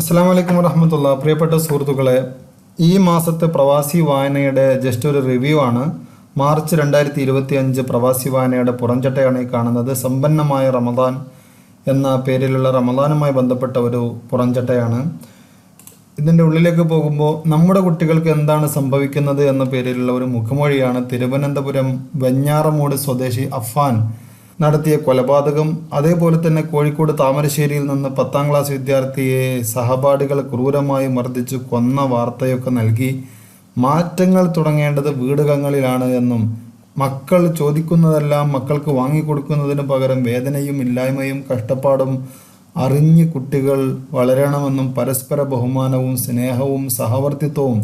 അസ്സാം വലൈക്കും വരഹമത്തുള്ള പ്രിയപ്പെട്ട സുഹൃത്തുക്കളെ ഈ മാസത്തെ പ്രവാസി വായനയുടെ ജസ്റ്റ് ഒരു റിവ്യൂ ആണ്. മാർച്ച് രണ്ടായിരത്തി ഇരുപത്തി അഞ്ച് പ്രവാസി വായനയുടെ പുറംചട്ടയാണ് ഈ കാണുന്നത്. സമ്പന്നമായ റമദാൻ എന്ന പേരിലുള്ള റമദാനുമായി ബന്ധപ്പെട്ട ഒരു പുറംചട്ടയാണ്. ഇതിന്റെ ഉള്ളിലേക്ക് പോകുമ്പോൾ നമ്മുടെ കുട്ടികൾക്ക് എന്താണ് സംഭവിക്കുന്നത് എന്ന പേരിലുള്ള ഒരു മുഖമൊഴിയാണ് തിരുവനന്തപുരം വെഞ്ഞാറമൂട് സ്വദേശി അഫാൻ നടത്തിയ കൊലപാതകം അതേപോലെ തന്നെ കോഴിക്കോട് താമരശ്ശേരിയിൽ നിന്ന് പത്താം ക്ലാസ് വിദ്യാർത്ഥിയെ സഹപാഠികൾ ക്രൂരമായി മർദ്ദിച്ച് കൊന്ന വാർത്തയൊക്കെ നൽകി. മാറ്റങ്ങൾ തുടങ്ങേണ്ടത് വീടുകളിലാണ് എന്നും മക്കൾ ചോദിക്കുന്നതെല്ലാം മക്കൾക്ക് വാങ്ങിക്കൊടുക്കുന്നതിന് പകരം വേദനയും ഇല്ലായ്മയും കഷ്ടപ്പാടും അറിഞ്ഞ് കുട്ടികൾ വളരണമെന്നും പരസ്പര ബഹുമാനവും സ്നേഹവും സഹവർത്തിത്വവും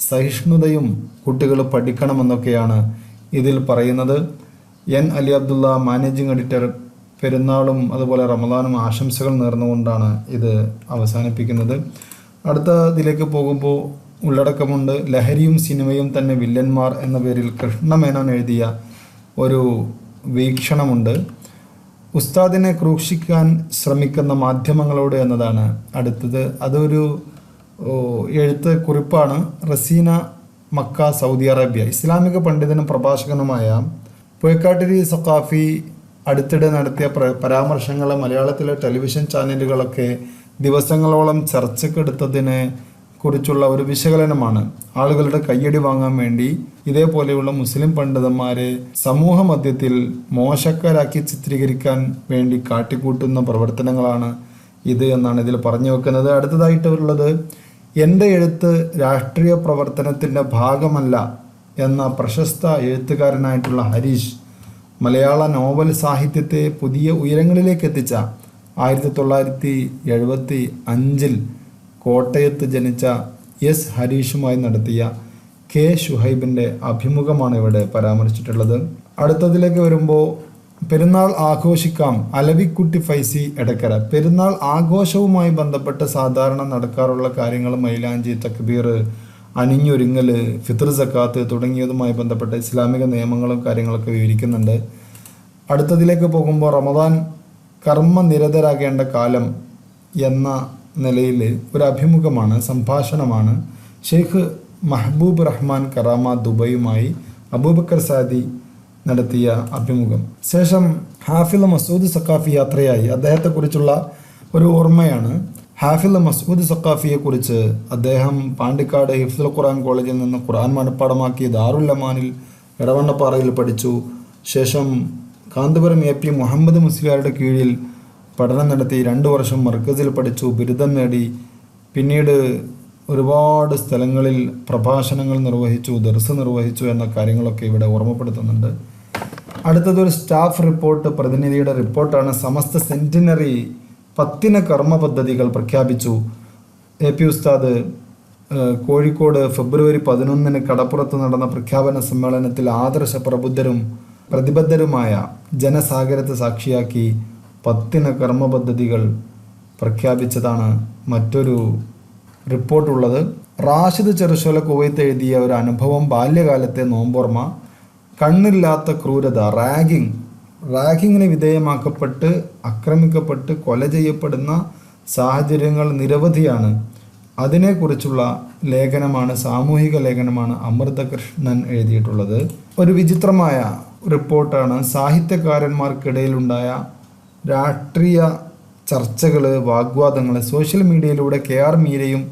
സഹിഷ്ണുതയും കുട്ടികൾ പഠിക്കണമെന്നൊക്കെയാണ് ഇതിൽ പറയുന്നത്. N Ali Abdulla managing editor പെരുന്നാളും അതുപോലെ റമദാനും ആശംസകൾ നേർന്നുകൊണ്ടാണ് ഇത് അവസാനിപ്പിക്കുന്നത്. അടുത്ത ഇതിലേക്ക് പോകുമ്പോൾ ഉള്ളടക്കമുണ്ട്. ലഹരിയും സിനിമയും തന്നെ വില്ലന്മാർ എന്ന പേരിൽ കൃഷ്ണമേനോൻ എഴുതിയ ഒരു വീക്ഷണമുണ്ട്. ഉസ്താദിനെ ക്രൂക്ഷിക്കാൻ ശ്രമിക്കുന്ന മാധ്യമങ്ങളോട് എന്നതാണ് അടുത്തത്. അതൊരു എഴുത്ത് കുറിപ്പാണ് റസീന മക്ക സൗദി അറേബ്യ. ഇസ്ലാമിക പണ്ഡിതനും പ്രഭാഷകനുമായ പുയക്കാട്ടിരി സഖാഫി അടുത്തിടെ നടത്തിയ പ്ര- പരാമർശങ്ങൾ മലയാളത്തിലെ ടെലിവിഷൻ ചാനലുകളൊക്കെ ദിവസങ്ങളോളം ചർച്ചക്കെടുത്തതിനെ കുറിച്ചുള്ള ഒരു വിശകലനമാണ്. ആളുകളുടെ കയ്യടി വാങ്ങാൻ വേണ്ടി ഇതേപോലെയുള്ള മുസ്ലിം പണ്ഡിതന്മാരെ സമൂഹ മധ്യത്തിൽ മോശക്കാരാക്കി ചിത്രീകരിക്കാൻ വേണ്ടി കാട്ടിക്കൂട്ടുന്ന പ്രവർത്തനങ്ങളാണ് ഇത് എന്നാണ് ഇതിൽ പറഞ്ഞു വെക്കുന്നത്. അടുത്തതായിട്ടുള്ളത് എന്റെ എഴുത്ത് രാഷ്ട്രീയ പ്രവർത്തനത്തിന്റെ ഭാഗമല്ല. എന്ന പ്രശസ്ത എഴുത്തുകാരനായിട്ടുള്ള ഹരീഷ് മലയാള നോവൽ സാഹിത്യത്തെ പുതിയ ഉയരങ്ങളിലേക്ക് എത്തിച്ച ആയിരത്തി തൊള്ളായിരത്തി എഴുപത്തി അഞ്ചിൽ കോട്ടയത്ത് ജനിച്ച എസ് ഹരീഷുമായി നടത്തിയ കെ ഷുഹൈബിന്റെ അഭിമുഖമാണ് ഇവിടെ പരാമർശിച്ചിട്ടുള്ളത്. അടുത്തതിലേക്ക് വരുമ്പോൾ പെരുന്നാൾ ആഘോഷിക്കാം അലവിക്കുട്ടി ഫൈസി എടക്കര. പെരുന്നാൾ ആഘോഷവുമായി ബന്ധപ്പെട്ട് സാധാരണ നടക്കാറുള്ള കാര്യങ്ങൾ മൈലാഞ്ചി തക്ബീർ അണിഞ്ഞൊരുങ്ങൽ ഫിത്ർ സക്കാത്ത് തുടങ്ങിയതുമായി ബന്ധപ്പെട്ട ഇസ്ലാമിക നിയമങ്ങളും കാര്യങ്ങളൊക്കെ വിവരിക്കുന്നുണ്ട്. അടുത്തതിലേക്ക് പോകുമ്പോൾ റമദാൻ കർമ്മനിരതരാകേണ്ട കാലം എന്ന നിലയിൽ ഒരു അഭിമുഖമാണ് സംഭാഷണമാണ്. ഷെയ്ഖ് മഹബൂബ് റഹ്മാൻ കറാമ ദുബൈയുമായി അബൂബക്കർ സാദി നടത്തിയ അഭിമുഖം. ശേഷം ഹാഫിൽ മസൂദ് സക്കാഫി യാത്രയായി. അദ്ദേഹത്തെക്കുറിച്ചുള്ള ഒരു ഓർമ്മയാണ്. ഹാഫിൽ മസ്ഊദ് സക്കാഫിയെക്കുറിച്ച് അദ്ദേഹം പാണ്ടിക്കാട് ഹിഫ്ദുൽ ഖുർആൻ കോളേജിൽ നിന്ന് ഖുർആൻ മനഃപ്പാടമാക്കി ദാറുല്ലമാനിൽ ഇടവണ്ണപ്പാറയിൽ പഠിച്ചു. ശേഷം കാന്തപുരം എ പി മുഹമ്മദ് മുസ്ലിയാരുടെ കീഴിൽ പഠനം നടത്തി രണ്ട് വർഷം മർക്കസിൽ പഠിച്ചു. ബിരുദം നേടി. പിന്നീട് ഒരുപാട് സ്ഥലങ്ങളിൽ പ്രഭാഷണങ്ങൾ നിർവഹിച്ചു ദർസ് നിർവഹിച്ചു എന്ന കാര്യങ്ങളൊക്കെ ഇവിടെ ഓർമ്മപ്പെടുത്തുന്നുണ്ട്. അടുത്തത് ഒരു സ്റ്റാഫ് റിപ്പോർട്ട് പ്രതിനിധിയുടെ റിപ്പോർട്ടാണ്. സമസ്ത സെന്റിനറി പത്തിന കർമ്മ പദ്ധതികൾ പ്രഖ്യാപിച്ചു. എ പി ഉസ്താദ് കോഴിക്കോട് ഫെബ്രുവരി പതിനൊന്നിന് കടപ്പുറത്ത് നടന്ന പ്രഖ്യാപന സമ്മേളനത്തിൽ ആദർശ പ്രബുദ്ധരും പ്രതിബദ്ധരുമായ ജനസാഗരത്തെ സാക്ഷിയാക്കി പത്തിന കർമ്മ പദ്ധതികൾ പ്രഖ്യാപിച്ചതാണ് മറ്റൊരു റിപ്പോർട്ടുള്ളത്. റാഷിദ് ചെറുശോല കുവൈത്ത് എഴുതിയ ഒരു അനുഭവം ബാല്യകാലത്തെ നോമ്പോർമ്മ കണ്ണില്ലാത്ത ക്രൂരത റാഗിങ് റാഗിങ്ങിന് വിധേയമാക്കപ്പെട്ട് ആക്രമിക്കപ്പെട്ട് കൊല ചെയ്യപ്പെടുന്ന സാഹചര്യങ്ങൾ നിരവധിയാണ്. അതിനെക്കുറിച്ചുള്ള ലേഖനമാണ് സാമൂഹിക ലേഖനമാണ് അമൃതകൃഷ്ണൻ എഴുതിയിട്ടുള്ളത്. ഒരു വിചിത്രമായ റിപ്പോർട്ടാണ്. സാഹിത്യകാരന്മാർക്കിടയിലുണ്ടായ രാഷ്ട്രീയ ചർച്ചകൾ വാഗ്വാദങ്ങൾ സോഷ്യൽ മീഡിയയിലൂടെ കെ ആർ മീരയും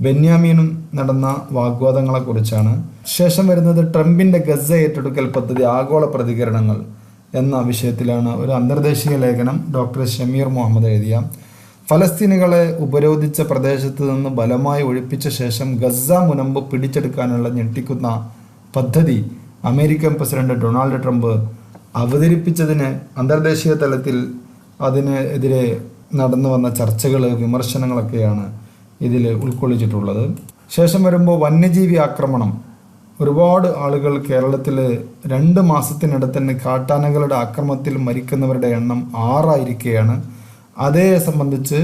ബെന്യാമീനും നടന്ന വാഗ്വാദങ്ങളെക്കുറിച്ചാണ്. ശേഷം വരുന്നത് ട്രംപിന്റെ ഗസ ഏറ്റെടുക്കൽ പദ്ധതി ആഗോള പ്രതികരണങ്ങൾ. എന്ന വിഷയത്തിലാണ് ഒരു അന്തർദേശീയ ലേഖനം ഡോക്ടർ ഷമീർ മുഹമ്മദ് എഴുതിയ. ഫലസ്തീനുകളെ ഉപരോധിച്ച പ്രദേശത്ത് നിന്ന് ബലമായി ഒഴിപ്പിച്ച ശേഷം ഗസ മുനമ്പ് പിടിച്ചെടുക്കാനുള്ള ഞെട്ടിക്കുന്ന പദ്ധതി അമേരിക്കൻ പ്രസിഡന്റ് ഡൊണാൾഡ് ട്രംപ് അവതരിപ്പിച്ചതിന് അന്തർദേശീയ തലത്തിൽ അതിനെതിരെ നടന്നു വന്ന ചർച്ചകൾ വിമർശനങ്ങളൊക്കെയാണ് ഇതിൽ ഉൾക്കൊള്ളിച്ചിട്ടുള്ളത്. ശേഷം വരുമ്പോൾ വന്യജീവി ആക്രമണം ഒരുപാട് ആളുകൾ കേരളത്തിൽ രണ്ട് മാസത്തിനിടെ തന്നെ കാട്ടാനകളുടെ ആക്രമണത്തിൽ മരിക്കുന്നവരുടെ എണ്ണം ആറായിരിക്കുകയാണ്. അതേ സംബന്ധിച്ച്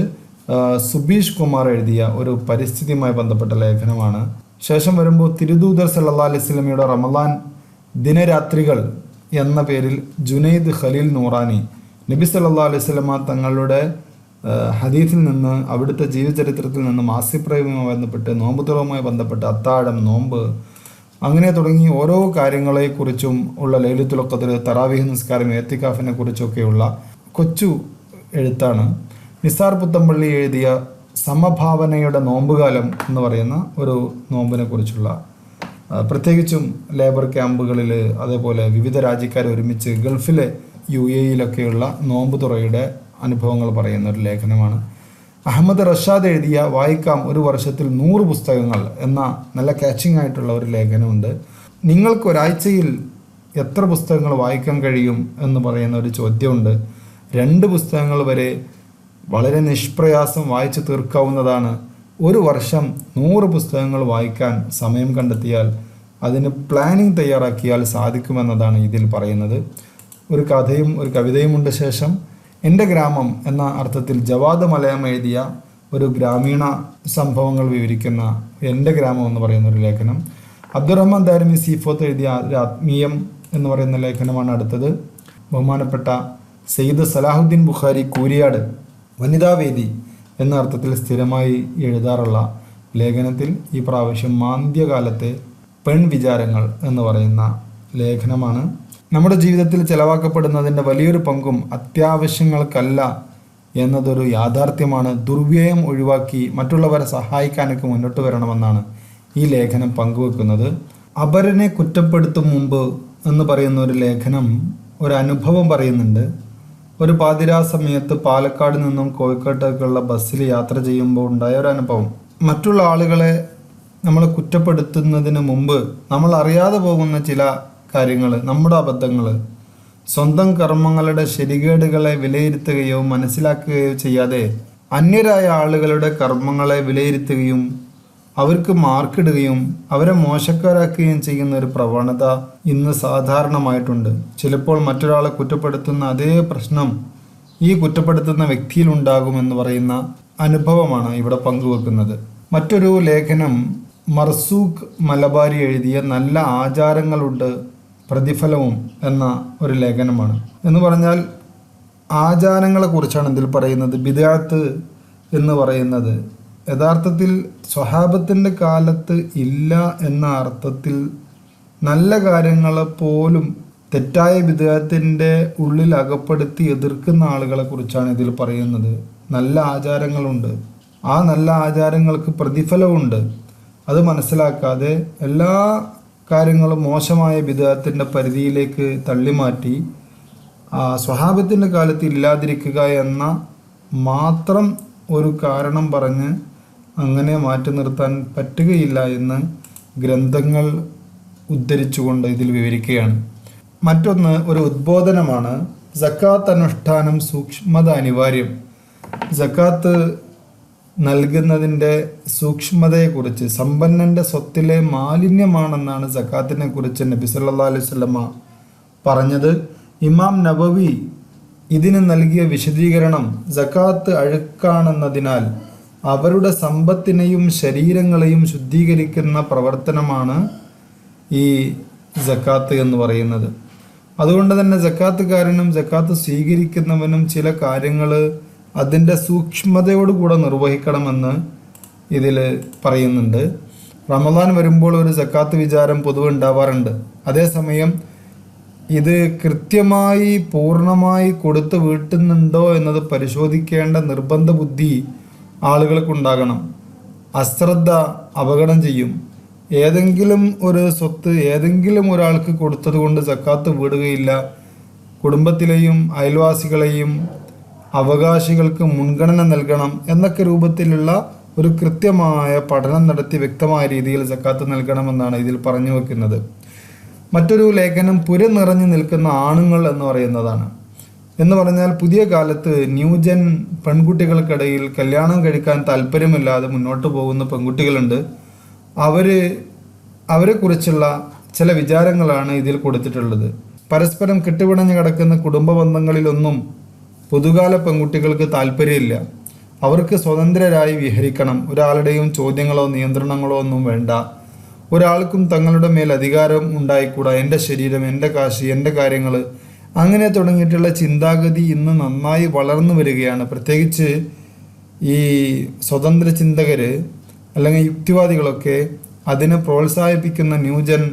സുബീഷ് കുമാർ എഴുതിയ ഒരു പരിസ്ഥിതിയുമായി ബന്ധപ്പെട്ട ലേഖനമാണ്. ശേഷം വരുമ്പോൾ തിരുദൂതർ സല്ലാ അലൈഹി സ്വലമിയുടെ റമദാൻ ദിനരാത്രികൾ എന്ന പേരിൽ ജുനൈദ് ഖലീൽ നൂറാനി നബി സല്ലാ അലൈഹി സ്വലമ തങ്ങളുടെ ഹദീഫിൽ നിന്ന് അവിടുത്തെ ജീവചരിത്രത്തിൽ നിന്ന് മാസിപ്രയവുമായി ബന്ധപ്പെട്ട് നോമ്പുതുറവുമായി ബന്ധപ്പെട്ട് അത്താഴം നോമ്പ് അങ്ങനെ തുടങ്ങി ഓരോ കാര്യങ്ങളെക്കുറിച്ചും ഉള്ള ലൈലത്തുൽ ഖദർ തറാവീഹ് നിസ്കാരം ഏത്തിക്കാഫിനെ കുറിച്ചൊക്കെയുള്ള കൊച്ചു എഴുത്താണ്. നിസാർ പുത്തമ്പള്ളി എഴുതിയ സമഭാവനയുടെ നോമ്പുകാലം എന്ന് പറയുന്ന ഒരു നോമ്പിനെ കുറിച്ചുള്ള പ്രത്യേകിച്ചും ലേബർ ക്യാമ്പുകളിൽ അതേപോലെ വിവിധ രാജ്യക്കാർ ഒരുമിച്ച് ഗൾഫിലെ യു എയിലൊക്കെയുള്ള നോമ്പ് തുറയുടെ അനുഭവങ്ങൾ പറയുന്ന ഒരു ലേഖനമാണ്. അഹമ്മദ് റഷാദ് എഴുതിയ വായിക്കാം ഒരു വർഷത്തിൽ നൂറ് പുസ്തകങ്ങൾ എന്ന നല്ല കാച്ചിങ് ആയിട്ടുള്ള ഒരു ലേഖനമുണ്ട്. നിങ്ങൾക്ക് ഒരാഴ്ചയിൽ എത്ര പുസ്തകങ്ങൾ വായിക്കാൻ കഴിയും എന്ന് പറയുന്ന ഒരു ചോദ്യമുണ്ട്. രണ്ട് പുസ്തകങ്ങൾ വരെ വളരെ നിഷ്പ്രയാസം വായിച്ചു തീർക്കാവുന്നതാണ്. ഒരു വർഷം നൂറ് പുസ്തകങ്ങൾ വായിക്കാൻ സമയം കണ്ടെത്തിയാൽ അതിന് പ്ലാനിങ് തയ്യാറാക്കിയാൽ സാധിക്കുമെന്നതാണ് ഇതിൽ പറയുന്നത്. ഒരു കഥയും ഒരു കവിതയും ഉണ്ട് ശേഷം. എന്റെ ഗ്രാമം എന്ന അർത്ഥത്തിൽ ജവാദ് മലയം എഴുതിയ ഒരു ഗ്രാമീണ സംഭവങ്ങൾ വിവരിക്കുന്ന എന്റെ ഗ്രാമം എന്ന് പറയുന്ന ഒരു ലേഖനം. അബ്ദുറഹ്മാൻ ദാരിമി സീഫോത്ത് എഴുതിയ ആത്മീയം എന്ന് പറയുന്ന ലേഖനമാണ് അടുത്തത്. ബഹുമാനപ്പെട്ട സെയ്ദ് സലാഹുദ്ദീൻ ബുഖാരി കൂരിയാട് വനിതാവേദി എന്ന അർത്ഥത്തിൽ സ്ഥിരമായി എഴുതാറുള്ള ലേഖനത്തിൽ ഈ പ്രാവശ്യം മാന്ദ്യകാലത്തെ പെൺ വിചാരങ്ങൾ എന്ന് പറയുന്ന ലേഖനമാണ്. നമ്മുടെ ജീവിതത്തിൽ ചെലവാക്കപ്പെടുന്നതിന്റെ വലിയൊരു പങ്കും അത്യാവശ്യങ്ങൾക്കല്ല എന്നതൊരു യാഥാർത്ഥ്യമാണ്. ദുർവ്യയം ഒഴിവാക്കി മറ്റുള്ളവരെ സഹായിക്കാനൊക്കെ മുന്നോട്ട് വരണമെന്നാണ് ഈ ലേഖനം പങ്കുവെക്കുന്നത്. അപരനെ കുറ്റപ്പെടുത്തും മുമ്പ് എന്ന് പറയുന്ന ഒരു ലേഖനം ഒരു അനുഭവം പറയുന്നുണ്ട്. ഒരു പാതിരാ സമയത്ത് പാലക്കാട് നിന്നും കോഴിക്കോട്ടേക്കുള്ള ബസ്സിൽ യാത്ര ചെയ്യുമ്പോൾ ഉണ്ടായ ഒരു അനുഭവം. മറ്റുള്ള ആളുകളെ നമ്മൾ കുറ്റപ്പെടുത്തുന്നതിന് മുമ്പ് നമ്മൾ അറിയാതെ പോകുന്ന ചില കാര്യങ്ങൾ നമ്മുടെ അബദ്ധങ്ങൾ സ്വന്തം കർമ്മങ്ങളുടെ ശരികേടുകളെ വിലയിരുത്തുകയോ മനസ്സിലാക്കുകയോ ചെയ്യാതെ അന്യരായ ആളുകളുടെ കർമ്മങ്ങളെ വിലയിരുത്തുകയും അവർക്ക് മാർക്കിടുകയും അവരെ മോശക്കാരാക്കുകയും ചെയ്യുന്ന ഒരു പ്രവണത ഇന്ന് സാധാരണമായിട്ടുണ്ട്. ചിലപ്പോൾ മറ്റൊരാളെ കുറ്റപ്പെടുത്തുന്ന അതേ പ്രശ്നം ഈ കുറ്റപ്പെടുത്തുന്ന വ്യക്തിയിലുണ്ടാകുമെന്ന് പറയുന്ന അനുഭവമാണ് ഇവിടെ പങ്കുവെക്കുന്നത്. മറ്റൊരു ലേഖനം മർസൂഖ് മലബാരി എഴുതിയ നല്ല ആചാരങ്ങളുണ്ട് പ്രതിഫലവും എന്ന ഒരു ലേഖനമാണ്. എന്ന് പറഞ്ഞാൽ ആചാരങ്ങളെക്കുറിച്ചാണ് ഇതിൽ പറയുന്നത്. ബിദാത്ത് എന്ന് പറയുന്നത്. യഥാർത്ഥത്തിൽ സ്വഹാബത്തിന്റെ കാലത്ത് ഇല്ല എന്ന അർത്ഥത്തിൽ നല്ല കാര്യങ്ങളെ പോലും തെറ്റായ വിദേഹത്തിന്റെ ഉള്ളിൽ അകപ്പെടുത്തി എതിർക്കുന്ന ആളുകളെ കുറിച്ചാണ് ഇതിൽ പറയുന്നത്. നല്ല ആചാരങ്ങളുണ്ട്. ആ നല്ല ആചാരങ്ങൾക്ക് പ്രതിഫലമുണ്ട് അത് മനസ്സിലാക്കാതെ എല്ലാ കാര്യങ്ങളും മോശമായ വിധത്തിന്റെ പരിധിയിലേക്ക് തള്ളിമാറ്റി സ്വഹാബത്തിന്റെ കാലത്ത് ഇല്ലാതിരിക്കുക എന്ന മാത്രം ഒരു കാരണം പറഞ്ഞ് അങ്ങനെ മാറ്റി നിർത്താൻ പറ്റുകയില്ല എന്ന് ഗ്രന്ഥങ്ങൾ ഉദ്ധരിച്ചുകൊണ്ട് ഇതിൽ വിവരിക്കുകയാണ്. മറ്റൊന്ന് ഒരു ഉദ്ബോധനമാണ്. ജക്കാത്ത് അനുഷ്ഠാനം സൂക്ഷ്മത അനിവാര്യം. ജക്കാത്ത് നൽകുന്നതിന്റെ സൂക്ഷ്മതയെക്കുറിച്ച് സമ്പന്നന്റെ സ്വത്തിലെ മാലിന്യമാണെന്നാണ് സക്കാത്തിനെ കുറിച്ച് നബി സല്ലാ അലൈഹി വസല്ലമ പറഞ്ഞത്. ഇമാം നബവി ഇതിന് നൽകിയ വിശദീകരണം സക്കാത്ത് അഴുക്കാണെന്നതിനാൽ അവരുടെ സമ്പത്തിനെയും ശരീരങ്ങളെയും ശുദ്ധീകരിക്കുന്ന പ്രവർത്തനമാണ് ഈ ജക്കാത്ത് എന്ന് പറയുന്നത്. അതുകൊണ്ട് തന്നെ ജക്കാത്തുകാരനും ജക്കാത്ത് സ്വീകരിക്കുന്നവനും ചില കാര്യങ്ങൾ അതിന്റെ സൂക്ഷ്മതയോടുകൂടെ നിർവഹിക്കണമെന്ന് ഇതിൽ പറയുന്നുണ്ട്. റമദാൻ വരുമ്പോൾ ഒരു സക്കാത്ത് വിചാരം പൊതുവെ ഉണ്ടാവാറുണ്ട്. അതേസമയം ഇത് കൃത്യമായി പൂർണമായി കൊടുത്ത് വീട്ടുന്നുണ്ടോ എന്നത് പരിശോധിക്കേണ്ട നിർബന്ധ ബുദ്ധി ആളുകൾക്കുണ്ടാകണം. അശ്രദ്ധ അപകടം ചെയ്യും. ഏതെങ്കിലും ഒരു സ്വത്ത് ഏതെങ്കിലും ഒരാൾക്ക് കൊടുത്തത് കൊണ്ട് സക്കാത്ത് വീടുകയില്ല. കുടുംബത്തിലെയും അയൽവാസികളെയും അവകാശികൾക്ക് മുൻഗണന നൽകണം എന്നൊക്കെ രൂപത്തിലുള്ള ഒരു കൃത്യമായ പഠനം നടത്തി വ്യക്തമായ രീതിയിൽ സക്കാത്ത് നൽകണമെന്നാണ് ഇതിൽ പറഞ്ഞു വെക്കുന്നത്. മറ്റൊരു ലേഖനം പുര നിറഞ്ഞു നിൽക്കുന്ന ആണുങ്ങൾ എന്ന് പറയുന്നതാണ്. എന്ന് പറഞ്ഞാൽ പുതിയ കാലത്ത് ന്യൂജൻ പെൺകുട്ടികൾക്കിടയിൽ കല്യാണം കഴിക്കാൻ താല്പര്യമില്ലാതെ മുന്നോട്ട് പോകുന്ന പെൺകുട്ടികളുണ്ട്. അവർ അവരെക്കുറിച്ചുള്ള ചില വിചാരങ്ങളാണ് ഇതിൽ കൊടുത്തിട്ടുള്ളത്. പരസ്പരം കെട്ടുപിണഞ്ഞു കിടക്കുന്ന കുടുംബ ബന്ധങ്ങളിലൊന്നും പുതുകാല പെൺകുട്ടികൾക്ക് താല്പര്യമില്ല. അവർക്ക് സ്വതന്ത്രരായി വിഹരിക്കണം. ഒരാളുടെയും ചോദ്യങ്ങളോ നിയന്ത്രണങ്ങളോ ഒന്നും വേണ്ട. ഒരാൾക്കും തങ്ങളുടെ മേൽ അധികാരം ഉണ്ടായിക്കൂടാ. എന്റെ ശരീരം എന്റെ കാശ് എന്റെ കാര്യങ്ങൾ അങ്ങനെ തുടങ്ങിയിട്ടുള്ള ചിന്താഗതി ഇന്ന് നന്നായി വളർന്നു വരികയാണ്. പ്രത്യേകിച്ച് ഈ സ്വതന്ത്ര ചിന്തകർ അല്ലെങ്കിൽ യുക്തിവാദികളൊക്കെ അതിനെ പ്രോത്സാഹിപ്പിക്കുന്ന ന്യൂജൻ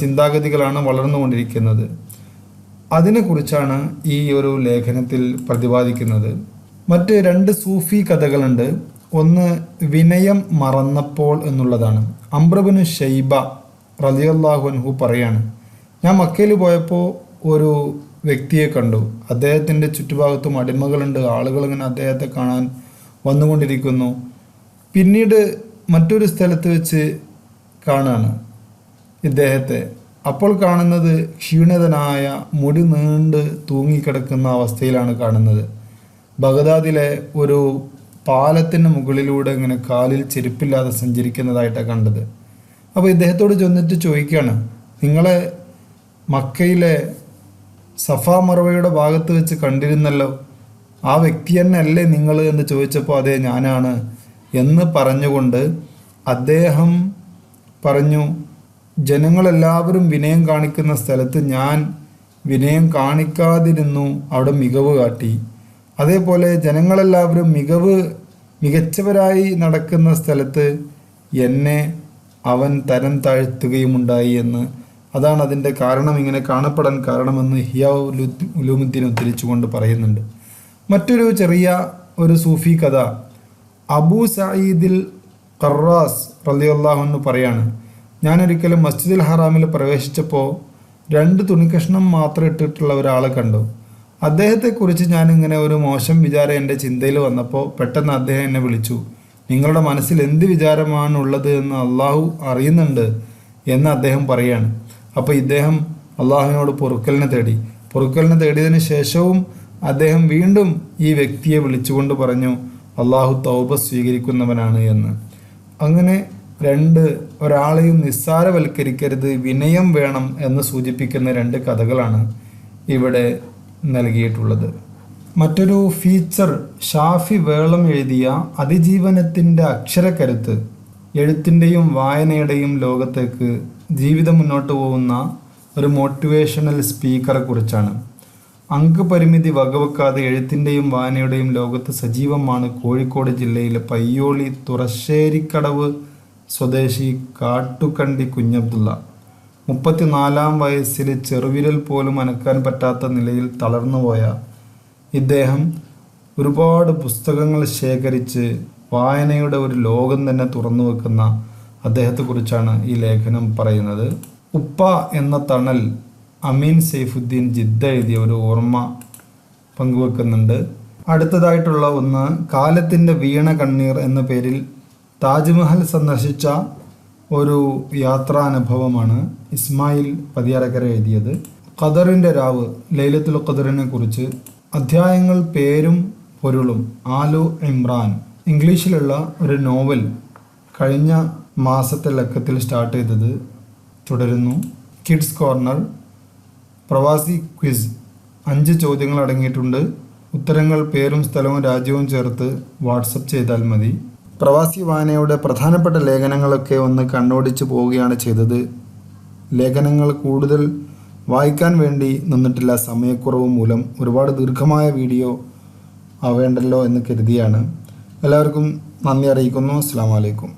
ചിന്താഗതികളാണ് വളർന്നുകൊണ്ടിരിക്കുന്നത്. അതിനെക്കുറിച്ചാണ് ഈ ഒരു ലേഖനത്തിൽ പ്രതിപാദിക്കുന്നത്. മറ്റ് രണ്ട് സൂഫി കഥകളുണ്ട്. ഒന്ന് വിനയം മറന്നപ്പോൾ എന്നുള്ളതാണ്. അംബ്രബിന് ഷെയ്ബ റലിയല്ലാഹുൻഹു പറയാണ് ഞാൻ മക്കയിൽ പോയപ്പോൾ ഒരു വ്യക്തിയെ കണ്ടു. അദ്ദേഹത്തിന്റെ ചുറ്റുഭാഗത്തും അടിമകളുണ്ട്. ആളുകൾ ഇങ്ങനെ അദ്ദേഹത്തെ കാണാൻ വന്നുകൊണ്ടിരിക്കുന്നു. പിന്നീട് മറ്റൊരു സ്ഥലത്ത് വെച്ച് കാണാണ് ഇദ്ദേഹത്തെ. അപ്പോൾ കാണുന്നത് ക്ഷീണിതനായ മുടി നീണ്ട് തൂങ്ങിക്കിടക്കുന്ന അവസ്ഥയിലാണ് കാണുന്നത്. ബഗദാദിലെ ഒരു പാലത്തിന് മുകളിലൂടെ ഇങ്ങനെ കാലിൽ ചെരുപ്പില്ലാതെ സഞ്ചരിക്കുന്നതായിട്ടാണ് കണ്ടത്. അപ്പോൾ ഇദ്ദേഹത്തോട് ചെന്നിട്ട് ചോദിക്കുകയാണ് നിങ്ങളെ മക്കയിലെ സഫ മറവയുടെ ഭാഗത്ത് വെച്ച് കണ്ടിരുന്നല്ലോ ആ വ്യക്തി തന്നെ അല്ലേ നിങ്ങൾ? എന്ന് ചോദിച്ചപ്പോൾ അതെ ഞാനാണ് എന്ന് പറഞ്ഞുകൊണ്ട് അദ്ദേഹം പറഞ്ഞു ജനങ്ങളെല്ലാവരും വിനയം കാണിക്കുന്ന സ്ഥലത്ത് ഞാൻ വിനയം കാണിക്കാതിരുന്നു അവിടെ മികവ് കാട്ടി. അതേപോലെ ജനങ്ങളെല്ലാവരും മികവ് മികച്ചവരായി നടക്കുന്ന സ്ഥലത്ത് എന്നെ അവൻ തരം താഴ്ത്തുകയുമുണ്ടായി എന്ന്. അതാണ് അതിന്റെ കാരണം. ഇങ്ങനെ കാണപ്പെടാൻ കാരണമെന്ന് ഹിയാ ഉലു- ഉലൂമുദ്ദീൻ ഉദ്ധരിച്ചുകൊണ്ട് പറയുന്നുണ്ട്. മറ്റൊരു ചെറിയ ഒരു സൂഫി കഥ. അബൂ സയീദിൽ ഖറാസ് റലിയല്ലാഹു പറയാണ്. ഞാനൊരിക്കലും മസ്ജിദുൽ ഹറാമിൽ പ്രവേശിച്ചപ്പോൾ രണ്ട് തുണിക്കഷ്ണം മാത്രം ഇട്ടിട്ടുള്ള ഒരാളെ കണ്ടു. അദ്ദേഹത്തെക്കുറിച്ച് ഞാനിങ്ങനെ ഒരു മോശം വിചാരം എന്റെ ചിന്തയിൽ വന്നപ്പോൾ പെട്ടെന്ന് അദ്ദേഹം എന്നെ വിളിച്ചു. നിങ്ങളുടെ മനസ്സിൽ എന്ത് വിചാരമാണ് ഉള്ളത് എന്ന് അള്ളാഹു അറിയുന്നുണ്ട് എന്ന് അദ്ദേഹം പറയാണ്. അപ്പോൾ ഇദ്ദേഹം അള്ളാഹുവിനോട് പൊറുക്കലിനെ തേടി. പൊറുക്കലിനെ തേടിയതിന് ശേഷവും അദ്ദേഹം വീണ്ടും ഈ വ്യക്തിയെ വിളിച്ചുകൊണ്ട് പറഞ്ഞു അള്ളാഹു തൗബ സ്വീകരിക്കുന്നവനാണ് എന്ന്. അങ്ങനെ രണ്ട് ഒരാളെയും നിസ്സാരവൽക്കരിക്കരുത് വിനയം വേണം എന്ന് സൂചിപ്പിക്കുന്ന രണ്ട് കഥകളാണ് ഇവിടെ നൽകിയിട്ടുള്ളത്. മറ്റൊരു ഫീച്ചർ ഷാഫി വേളം എഴുതിയ അതിജീവനത്തിന്റെ അക്ഷരക്കരുത്ത് എഴുത്തിന്റെയും വായനയുടെയും ലോകത്തേക്ക് ജീവിതം മുന്നോട്ട് പോകുന്ന ഒരു മോട്ടിവേഷണൽ സ്പീക്കറെ കുറിച്ചാണ്. അംഗപരിമിതി വകവെക്കാതെ എഴുത്തിന്റെയും വായനയുടെയും ലോകത്ത് സജീവമാണ് കോഴിക്കോട് ജില്ലയിലെ പയ്യോളി തുറശ്ശേരിക്കടവ് സ്വദേശി കാട്ടുകണ്ടി കുഞ്ഞബ്ദുള്ള. മുപ്പത്തിനാലാം വയസ്സിൽ ചെറുവിരൽ പോലും അനക്കാൻ പറ്റാത്ത നിലയിൽ തളർന്നുപോയ ഇദ്ദേഹം ഒരുപാട് പുസ്തകങ്ങൾ ശേഖരിച്ച് വായനയുടെ ഒരു ലോകം തന്നെ തുറന്നു വെക്കുന്ന അദ്ദേഹത്തെക്കുറിച്ചാണ് ഈ ലേഖനം പറയുന്നത്. ഉപ്പ എന്ന തണൽ അമീൻ സൈഫുദ്ദീൻ ജിദ്ദ എഴുതിയ ഒരു ഓർമ്മ പങ്കുവെക്കുന്നുണ്ട്. അടുത്തതായിട്ടുള്ള ഒന്ന് കാലത്തിന്റെ വീണ കണ്ണീർ എന്ന പേരിൽ താജ്മഹൽ സന്ദർശിച്ച ഒരു യാത്രാനുഭവമാണ് ഇസ്മായിൽ പതിയാരക്കര എഴുതിയത്. ഖദറിന്റെ രാവ് ലൈലത്തുൽ ഖദറിനെ കുറിച്ച് അധ്യായങ്ങൾ പേരും പൊരുളും. ആലു ഇമ്രാൻ. ഇംഗ്ലീഷിലുള്ള ഒരു നോവൽ കഴിഞ്ഞ മാസത്തെ ലക്കത്തിൽ സ്റ്റാർട്ട് ചെയ്തത് തുടരുന്നു. കിഡ്സ് കോർണർ പ്രവാസി ക്വിസ്. അഞ്ച് ചോദ്യങ്ങൾ അടങ്ങിയിട്ടുണ്ട്. ഉത്തരങ്ങൾ പേരും സ്ഥലവും രാജ്യവും ചേർത്ത് വാട്സപ്പ് ചെയ്താൽ മതി. പ്രവാസി വായനയുടെ പ്രധാനപ്പെട്ട ലേഖനങ്ങളൊക്കെ ഒന്ന് കണ്ണോടിച്ച് പോവുകയാണ് ചെയ്തത്. ലേഖനങ്ങൾ കൂടുതൽ വായിക്കാൻ വേണ്ടി നിന്നിട്ടില്ല സമയക്കുറവ് മൂലം ഒരുപാട് ദീർഘമായ വീഡിയോ ആവേണ്ടല്ലോ എന്ന് കരുതിയാണ്. എല്ലാവർക്കും നന്ദി അറിയിക്കുന്നു. അസ്സാം വലൈക്കും